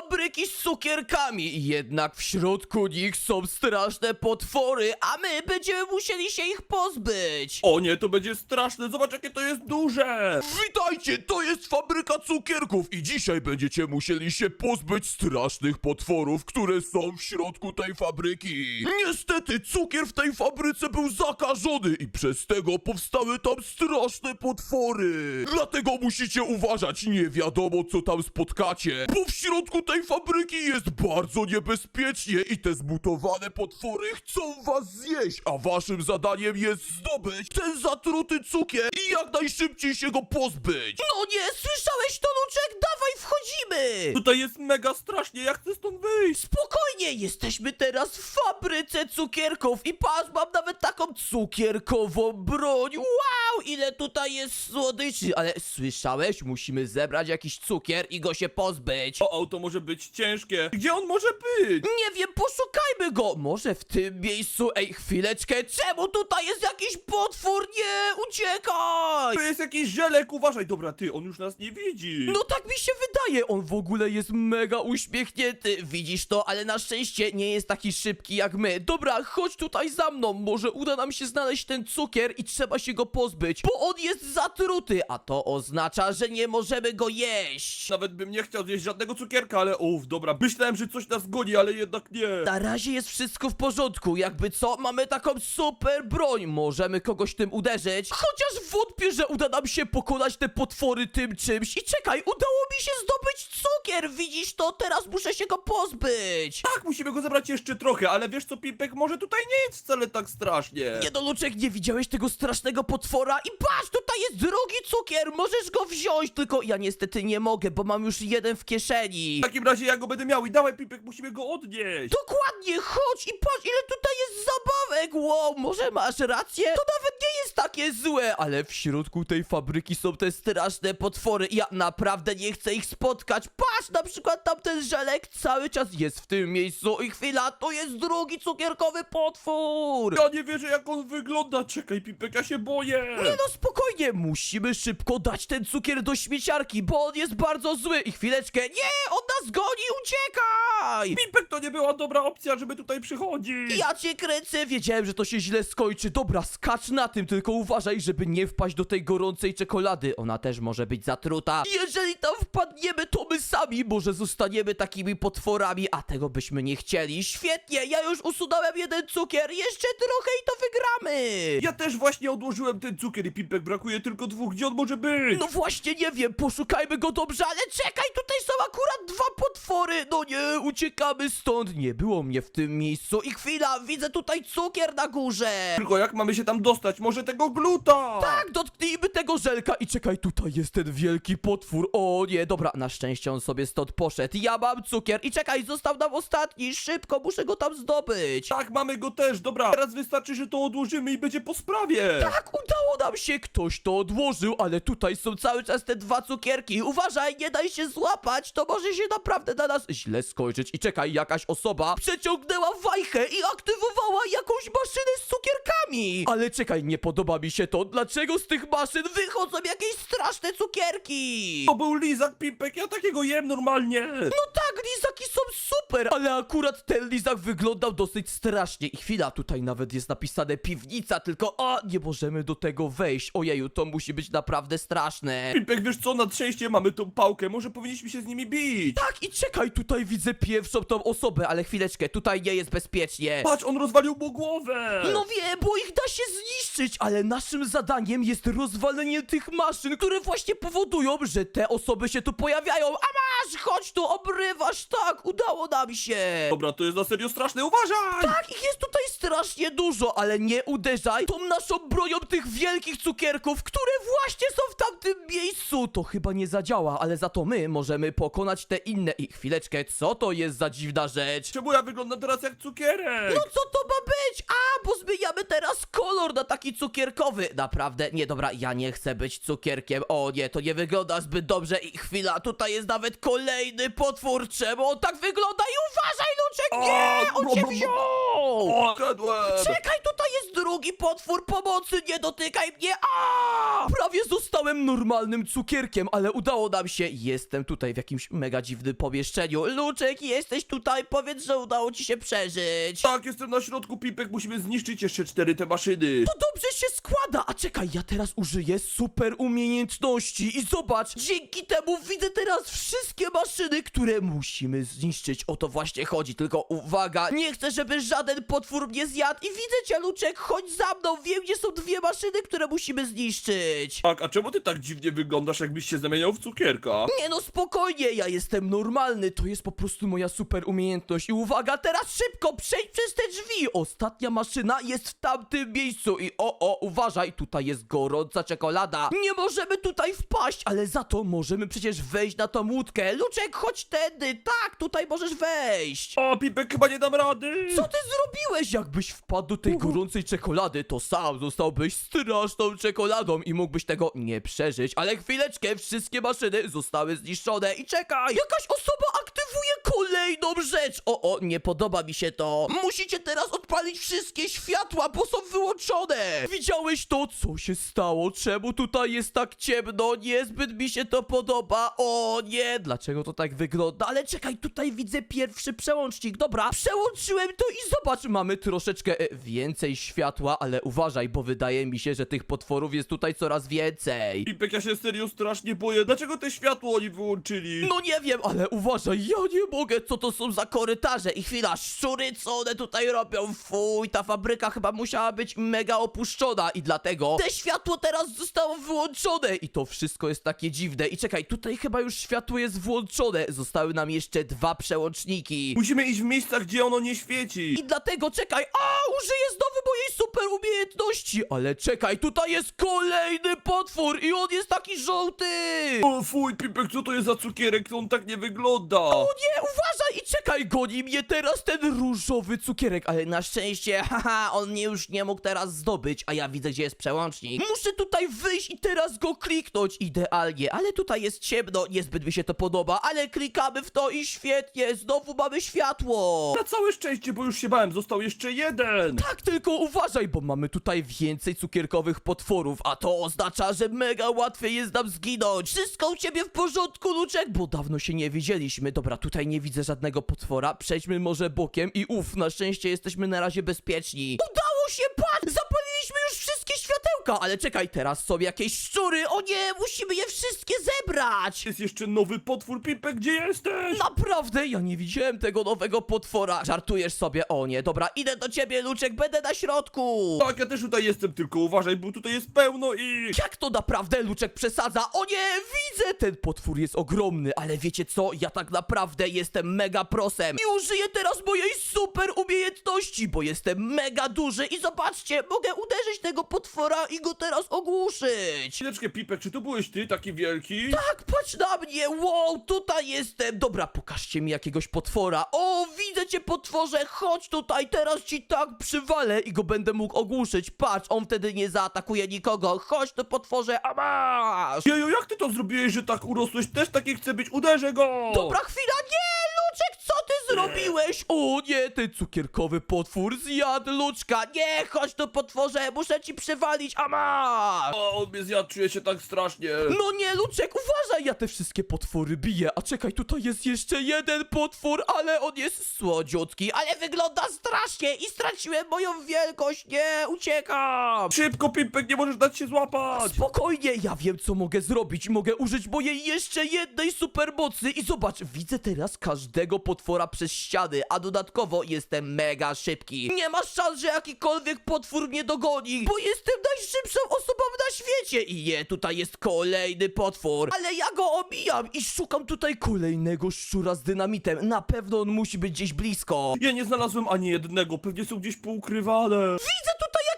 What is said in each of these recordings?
fabryki z cukierkami, jednak w środku nich są straszne potwory, a my będziemy musieli się ich pozbyć. O nie, to będzie straszne, zobacz jakie to jest duże! Witajcie, to jest fabryka cukierków i dzisiaj będziecie musieli się pozbyć strasznych potworów, które są w środku tej fabryki. Niestety, cukier w tej fabryce był zakażony i przez tego powstały tam straszne potwory. Dlatego musicie uważać, nie wiadomo co tam spotkacie, bo w środku tej fabryki jest bardzo niebezpiecznie i te zmutowane potwory chcą was zjeść, a waszym zadaniem jest zdobyć ten zatruty cukier i jak najszybciej się go pozbyć. No nie, słyszałeś to, Luczek? Dawaj, wchodzimy! Tutaj jest mega strasznie, ja chcę stąd wyjść! Spokojnie, jesteśmy teraz w fabryce cukierków i patrz, mam nawet taką cukierkową broń. Wow, ile tutaj jest słodyczy. Ale słyszałeś? Musimy zebrać jakiś cukier i go się pozbyć. O, o, to może być ciężkie. Gdzie on może być? Nie wiem, poszukajmy go! Może w tym miejscu. Ej, chwileczkę, czemu tutaj jest jakiś potwór? Nie, uciekaj! To jest jakiś żelek, uważaj, dobra, ty, on już nas nie widzi. No tak mi się wydaje, on w ogóle jest mega uśmiechnięty. Widzisz to, ale na szczęście nie jest taki szybki jak my. Dobra, chodź tutaj za mną, może uda nam się znaleźć ten cukier i trzeba się go pozbyć, bo on jest zatruty, a to oznacza, że nie możemy go jeść. Nawet bym nie chciał zjeść żadnego cukierka, ale uff, dobra, myślałem, że coś nas goni, ale jednak nie. Na razie jest wszystko w porządku, jakby co, mamy taką super broń, możemy kogoś tym uderzyć, chociaż wątpię, że uda nam się pokonać te potwory tym czymś i czekaj, udało mi się zdobyć cukier, widzisz to, teraz muszę się go pozbyć. Tak, musimy go zebrać jeszcze trochę, ale wiesz co, Pipek, może tutaj nie jest wcale tak strasznie. Nie no, Luczek, nie widziałeś tego strasznego potwora? I patrz, tutaj jest drugi cukier, możesz go wziąć, tylko ja niestety nie mogę, bo mam już jeden w kieszeni. W takim razie ja go będę miał i dawaj, Pipek, musimy go odnieść. Dokładnie, chodź i patrz, ile tutaj jest zabawek! Wow, może masz rację? To nawet nie jest takie złe, ale w środku tej fabryki są te straszne potwory. Ja naprawdę nie chcę ich spotkać. Patrz, na przykład tamten żelek cały czas jest w tym miejscu i chwila, to jest drugi cukierkowy potwór! Ja nie wierzę, jak on wygląda. Czekaj, Pipek, ja się boję. Nie no, spokojnie, musimy szybko dać ten cukier do śmieciarki, bo on jest bardzo zły. I chwileczkę, nie, on nas goni, uciekaj! Pipek, to nie była dobra opcja, żeby tutaj przychodzić. Ja cię kręcę, wiedziałem, że to się źle skończy. Dobra, skacz na tym, tylko uważaj, żeby nie wpaść do tej gorącej czekolady. Ona też może być zatruta. Jeżeli tam wpadniemy, to my sami może zostaniemy takimi potworami, a tego byśmy nie chcieli. Świetnie, ja już usunąłem jeden cukier, jeszcze trochę i to wygramy. Ja też właśnie odłożyłem ten cukier i Pipek, brakuje tylko dwóch. Gdzie on może być? No właśnie, nie wiem, poszukajmy go dobrze, ale czekaj, tutaj są akurat dwa potwory. No nie, uciekamy stąd. Nie było mnie w tym miejscu. I chwila, widzę tutaj cukier na górze. Tylko jak mamy się tam dostać? Może tego gluta? Tak, dotknijmy tego żelka i czekaj, tutaj jest ten wielki potwór. O nie, dobra, na szczęście on sobie stąd poszedł. Ja mam cukier i czekaj, został nam ostatni. Szybko, muszę go tam zdobyć. Tak, mamy go też, dobra. Teraz wystarczy, że to odłożymy i będzie po sprawie. Tak, udało nam się, ktoś to odłożył, ale tutaj są cały czas te dwa cukierki. Uważaj, nie daj się złapać, to może się naprawdę na nas źle skończyć. I czekaj, jakaś osoba przeciągnęła wajchę i aktywowała jakąś maszynę z cukierkami. Ale czekaj, nie podoba mi się to. Dlaczego z tych maszyn wychodzą jakieś straszne cukierki? To był lizak, Pipek, ja takiego jem normalnie. No tak, lizaki są super, ale akurat ten lizak wyglądał dosyć strasznie. I chwila, tutaj nawet jest napisane piwnica, tylko o, nie możemy do tego wejść. Ojeju, to musi być naprawdę straszne. Pipek, wiesz co, na szczęście mamy tą pałkę, może powinniśmy się z nimi bić. Tak, i czekaj, tutaj widzę pierwszą tą osobę, ale chwileczkę, tutaj nie jest bezpiecznie. Patrz, on rozwalił mu głowę. No wiem, bo ich da się zniszczyć, ale naszym zadaniem jest rozwalenie tych maszyn, które właśnie powodują, że te osoby się tu pojawiają. A masz, chodź tu, obrywasz, tak, udało nam się. Dobra, to jest na serio straszne, uważaj! Tak, ich jest tutaj strasznie dużo, ale nie uderzaj tą naszą bronią tych wielkich cukierków, które właśnie są w tamtym miejscu. To chyba nie zadziała, ale za to my możemy pokonać te inne. I chwileczkę, co to jest za dziwna rzecz? Czemu ja wyglądam teraz jak cukierek? No co to ma być? A, bo zmieniamy teraz kolor na taki cukierkowy. Naprawdę, nie, dobra, ja nie chcę być cukierkiem. O nie, to nie wygląda zbyt dobrze. I chwila, tutaj jest nawet kolejny potwór. Czemu on tak wygląda? I uważaj, Luczek, nie! On cię bo- bo- wziął! O, zjadłem! Czekaj, tutaj jest drugi potwór pomocy, nie dotykaj mnie! A! Prawie zostałem normalnym cukierkiem, ale udało nam się. Jestem tutaj w jakimś mega dziwnym pomieszczeniu. Luczek, jesteś tutaj, powiedz, że udało ci się przeżyć. Tak, jestem na środku, Pipek, musimy zniszczyć jeszcze cztery te maszyny. To dobrze się składa! A czekaj, ja teraz użyję super umiejętności i zobacz, dzięki temu widzę teraz wszystkie maszyny, które musimy zniszczyć. O to właśnie chodzi, tylko uwaga, nie chcę, żeby żaden potwór mnie zjadł i widzę cię, Luczek, chodź za mną, wiem, gdzie są dwie maszyny, które musimy zniszczyć. Tak, a czemu ty tak dziwnie wyglądasz, jakbyś się zamieniał w cukierka? Nie no, spokojnie, ja jestem normalny, to jest po prostu moja super umiejętność. I uwaga, teraz szybko przejdź przez te drzwi. Ostatnia maszyna jest w tamtym miejscu i o, o, uważaj, tutaj jest gorąca czekolada. Nie możemy tutaj wpaść, ale za to możemy przecież wejść na tą łódkę. Luczek, chodź tędy, tak, tutaj możesz wejść. O, Pipek, chyba nie dam rady! Co ty zrobiłeś? Jakbyś wpadł do tej gorącej czekolady, to sam zostałbyś straszną czekoladą i mógłbyś tego nie przeżyć. Ale chwileczkę, wszystkie maszyny zostały zniszczone i czekaj! Jakaś osoba kolejną rzecz! O, o, nie podoba mi się to. Musicie teraz odpalić wszystkie światła, bo są wyłączone! Widziałeś to? Co się stało? Czemu tutaj jest tak ciemno? Niezbyt mi się to podoba. O nie, dlaczego to tak wygląda? Ale czekaj, tutaj widzę pierwszy przełącznik. Dobra, przełączyłem to i zobacz, mamy troszeczkę e, więcej światła, ale uważaj, bo wydaje mi się, że tych potworów jest tutaj coraz więcej. Pipek, ja się serio strasznie boję. Dlaczego te światło oni wyłączyli? No nie wiem, ale uważaj, ja nie mogę, co to są za korytarze i chwila, szczury, co one tutaj robią? Fuj, ta fabryka chyba musiała być mega opuszczona i dlatego te światło teraz zostało wyłączone i to wszystko jest takie dziwne i czekaj, tutaj chyba już światło jest włączone, zostały nam jeszcze dwa przełączniki. Musimy iść w miejsca, gdzie ono nie świeci. I dlatego czekaj, a użyję znowu mojej super umiejętności, ale czekaj, tutaj jest kolejny potwór i on jest taki żółty! O, fuj, Pipek, co to jest za cukierek? On tak nie wygląda. O nie, uważaj i czekaj, goni mnie teraz ten różowy cukierek, ale na szczęście, haha, on mnie już nie mógł teraz zdobyć, a ja widzę, gdzie jest przełącznik. Muszę tutaj wyjść i teraz go kliknąć idealnie, ale tutaj jest ciemno, niezbyt mi się to podoba, ale klikamy w to i świetnie, znowu mamy światło. Na całe szczęście, bo już się bałem, został jeszcze jeden. Tak, tylko uważaj, bo mamy tutaj więcej cukierkowych potworów, a to oznacza, że mega łatwiej jest nam zginąć. Wszystko u ciebie w porządku, Luczek? Bo dawno się nie widzieliśmy. Dobra, tutaj nie widzę żadnego potwora. Przejdźmy może bokiem i uff, na szczęście jesteśmy na razie bezpieczni. Udało się, patrz! Wszystkie ale czekaj, teraz są jakieś szczury. O nie, musimy je wszystkie zebrać. Jest jeszcze nowy potwór, Pipek, gdzie jesteś? Naprawdę? Ja nie widziałem tego nowego potwora. Żartujesz sobie? O nie, dobra, idę do ciebie, Luczek, będę na środku. Tak, ja też tutaj jestem, tylko uważaj, bo tutaj jest pełno ich. Jak to naprawdę Luczek przesadza? O nie, widzę! Ten potwór jest ogromny, ale wiecie co? Ja tak naprawdę jestem mega prosem i użyję teraz mojej super umiejętności, bo jestem mega duży i zobaczcie, mogę uderzyć tego potwora i go teraz ogłuszyć. Chwileczkę, Pipek, czy to byłeś ty, taki wielki? Tak, patrz na mnie! Wow, tutaj jestem! Dobra, pokażcie mi jakiegoś potwora. O, widzę cię, potworze! Chodź tutaj, teraz ci tak przywalę i go będę mógł ogłuszyć. Patrz, on wtedy nie zaatakuje nikogo. Chodź tu, potworze, a masz! Jeju, jak ty to zrobiłeś, że tak urosłeś? Też taki chcę być, uderzę go! Dobra, chwila, nie! Luczek, co ty zrobiłeś? O nie, ten cukierkowy potwór zjadł Luczka! Nie, chodź tu, potworze, muszę ci przywalić, a masz! O, on mnie zjadł, czuję się tak strasznie. No nie, Luczek, uważaj, ja te wszystkie potwory biję. A czekaj, tutaj jest jeszcze jeden potwór, ale on jest słodziutki, ale wygląda strasznie i straciłem moją wielkość. Nie, uciekam. Szybko, Pipek, nie możesz dać się złapać! Spokojnie, ja wiem co mogę zrobić. Mogę użyć mojej jeszcze jednej supermocy i zobacz, widzę teraz każdego potwora przez ściany, a dodatkowo jestem mega szybki. Nie ma szans, że jakikolwiek potwór mnie dogoni, bo jestem najszybszą osobą na świecie i nie, tutaj jest kolejny potwór, ale ja go omijam i szukam tutaj kolejnego szczura z dynamitem. Na pewno on musi być gdzieś blisko. Ja nie znalazłem ani jednego, pewnie są gdzieś poukrywane. Widzę tutaj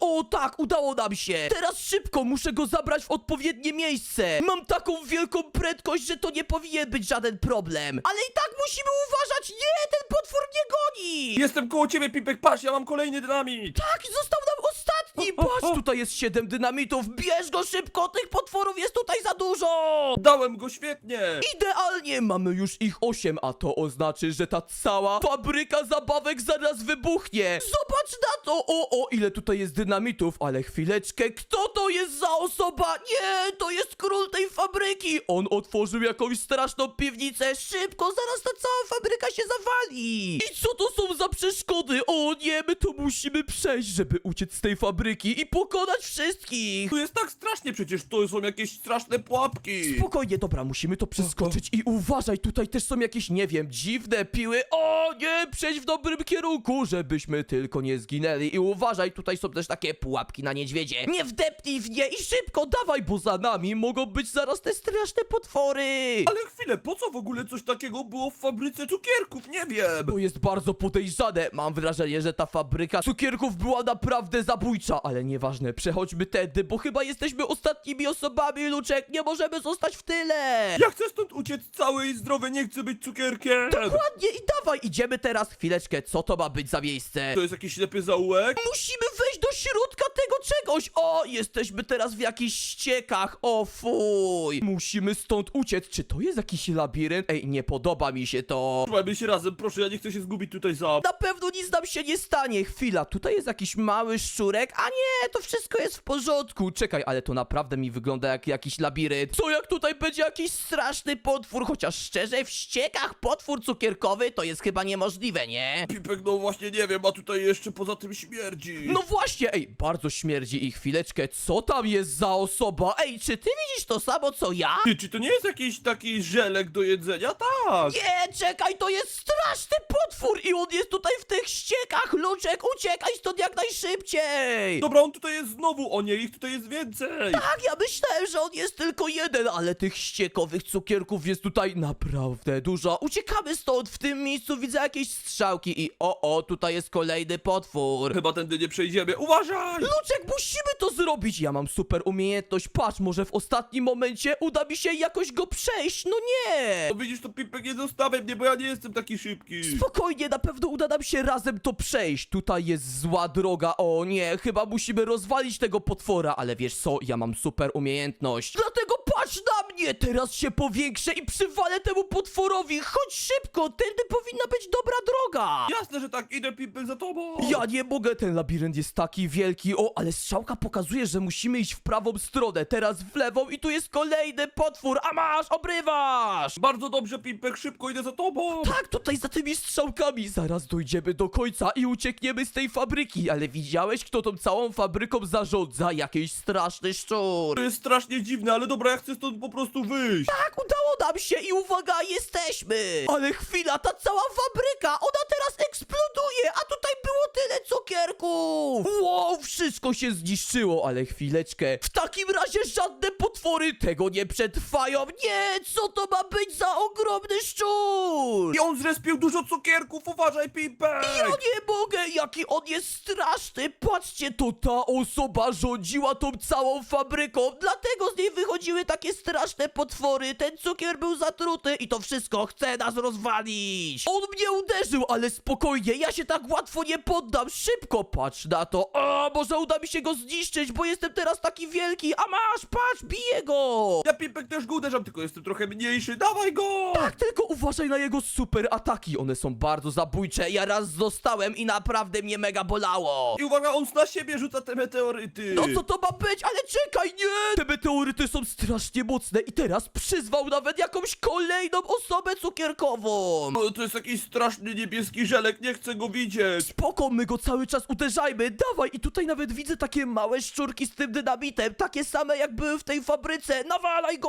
O tak, udało nam się! Teraz szybko muszę go zabrać w odpowiednie miejsce! Mam taką wielką prędkość, że to nie powinien być żaden problem! Ale i tak musimy uważać! Nie, ten potwór mnie goni! Jestem koło ciebie, Pipek, patrz, ja mam kolejny dynamit! Tak, został nam ostatni! Patrz, tutaj jest siedem dynamitów! Bierz go szybko! Tych potworów jest tutaj za dużo! Dałem go świetnie! Idealnie! Mamy już ich osiem, a to oznacza, że ta cała fabryka zabawek zaraz wybuchnie! Zobacz na to! O, o, ile tutaj jest dynamitów, ale chwileczkę, kto to jest za osoba? Nie, to jest król tej fabryki! On otworzył jakąś straszną piwnicę! Szybko, zaraz ta cała fabryka się zawali! I co to są za przeszkody? O nie, my to musimy przejść, żeby uciec z tej fabryki i pokonać wszystkich! Tu jest tak strasznie, przecież to są jakieś straszne pułapki! Spokojnie, dobra, musimy to przeskoczyć i uważaj, tutaj też są jakieś, nie wiem, dziwne piły. O nie, przejdź w dobrym kierunku, żebyśmy tylko nie zginęli. I uważaj, tutaj są też takie pułapki na niedźwiedzie. Nie wdepnij w nie i szybko, dawaj, bo za nami mogą być zaraz te straszne potwory. Ale chwilę, po co w ogóle coś takiego było w fabryce cukierków? Nie wiem! To jest bardzo podejrzane. Mam wrażenie, że ta fabryka cukierków była naprawdę zabójcza, ale nieważne, przechodźmy tędy, bo chyba jesteśmy ostatnimi osobami, Luczek. Nie możemy zostać w tyle. Ja chcę stąd uciec cały i zdrowy, nie chcę być cukierkiem! Dokładnie i dawaj, idziemy teraz. Chwileczkę, co to ma być za miejsce? To jest jakiś ślepy zaułek? Musimy do środka tego czegoś! O, jesteśmy teraz w jakichś ściekach! O fuj! Musimy stąd uciec. Czy to jest jakiś labirynt? Ej, nie podoba mi się to. Trzymajmy się razem, proszę, ja nie chcę się zgubić tutaj sam. Na pewno nic nam się nie stanie. Chwila, tutaj jest jakiś mały szczurek. A nie, to wszystko jest w porządku. Czekaj, ale to naprawdę mi wygląda jak jakiś labirynt. Co jak tutaj będzie jakiś straszny potwór? Chociaż szczerze, w ściekach potwór cukierkowy to jest chyba niemożliwe, nie? Pipek, no właśnie nie wiem, a tutaj jeszcze poza tym śmierdzi. No właśnie, ej, bardzo śmierdzi i chwileczkę, co tam jest za osoba? Ej, czy ty widzisz to samo co ja? Ty, czy to nie jest jakiś taki żelek do jedzenia? Tak! Nie, czekaj, to jest straszny potwór i on jest tutaj w tych ściekach, Luczek, uciekaj stąd jak najszybciej! Dobra, on tutaj jest znowu, o nie, ich tutaj jest więcej! Tak, ja myślałem, że on jest tylko jeden, ale tych ściekowych cukierków jest tutaj naprawdę dużo. Uciekamy stąd, w tym miejscu widzę jakieś strzałki i o, o, tutaj jest kolejny potwór. Chyba tędy nie przejdziemy, uważaj! Luczek, musimy to zrobić! Ja mam super umiejętność. Patrz, może w ostatnim momencie uda mi się jakoś go przejść. No nie! No widzisz, to Pipek nie zostawiaj mnie, bo ja nie jestem taki szybki. Spokojnie, na pewno uda nam się razem to przejść. Tutaj jest zła droga. O nie, chyba musimy rozwalić tego potwora, ale wiesz co, ja mam super umiejętność. Dlatego patrz na mnie! Teraz się powiększę i przywalę temu potworowi. Chodź szybko, tędy powinna być dobra droga. Jasne, że tak, idę Pipek za tobą! Ja nie mogę, ten labirynt jest taki wielki. O, ale strzałka pokazuje, że musimy iść w prawą stronę, teraz w lewą i tu jest kolejny potwór, a masz, obrywasz! Bardzo dobrze, Pipek, szybko idę za tobą! Tak, tutaj za tymi strzałkami. Zaraz dojdziemy do końca i uciekniemy z tej fabryki. Ale widziałeś, kto tą całą fabryką zarządza? Jakiś straszny szczur. To jest strasznie dziwne, ale dobra, ja chcę stąd po prostu wyjść! Tak, udało nam się i uwaga, jesteśmy! Ale chwila, ta cała fabryka, ona teraz eksploduje, a tutaj było tyle cukierków! Wow, wszystko się zniszczyło, ale chwileczkę. W takim razie żadne potwory tego nie przetrwają. Nie, co to ma być za ogromny szczur? I on zrespił dużo cukierków, uważaj, Pipek! Ja nie mogę, jaki on jest straszny! Patrzcie, to ta osoba rządziła tą całą fabryką, dlatego z niej wychodziły takie straszne potwory. Ten cukier był zatruty i to wszystko chce nas rozwalić. On mnie uderzył, ale spokojnie, ja się tak łatwo nie poddam. Szybko patrz na to. O, może uda mi się go zniszczyć, bo jestem teraz taki wielki. A masz, patrz, biję go! Ja Pipek też go uderzam, tylko jestem trochę mniejszy, dawaj go! Tak, tylko uważaj na jego super ataki. One są bardzo zabójcze. Ja raz zostałem i naprawdę mnie mega bolało. I uwaga, on na siebie rzuca te meteoryty! No co to ma być? Ale czekaj, nie! Te meteoryty są strasznie mocne i teraz przyzwał nawet jakąś kolejną osobę cukierkową. O, To jest jakiś straszny niebieski żelek, nie chcę go widzieć! Spoko, my go cały czas uderzajmy, dawaj! I tutaj nawet widzę takie małe szczurki z tym dynamitem, takie same jak były w tej fabryce, nawalaj go!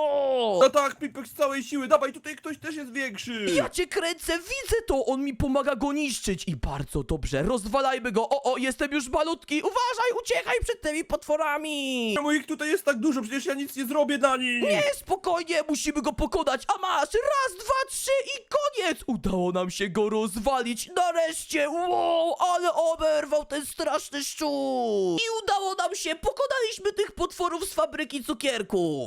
No tak, Pipek z całej siły, dawaj, tutaj ktoś też jest większy. Ja cię kręcę, widzę to! On mi pomaga go niszczyć i bardzo dobrze, rozwalajmy go! O, o, jestem już malutki! Uważaj, uciekaj przed tymi potworami! Czemu ich tutaj jest tak dużo? Przecież ja nic nie zrobię na nich. Nie, spokojnie, musimy go pokonać, a masz! Raz, dwa, trzy i koniec! Udało nam się go rozwalić, nareszcie! Wow, ale oberwał ten straszny szczur! I udało nam się, pokonaliśmy tych potworów z fabryki cukierków!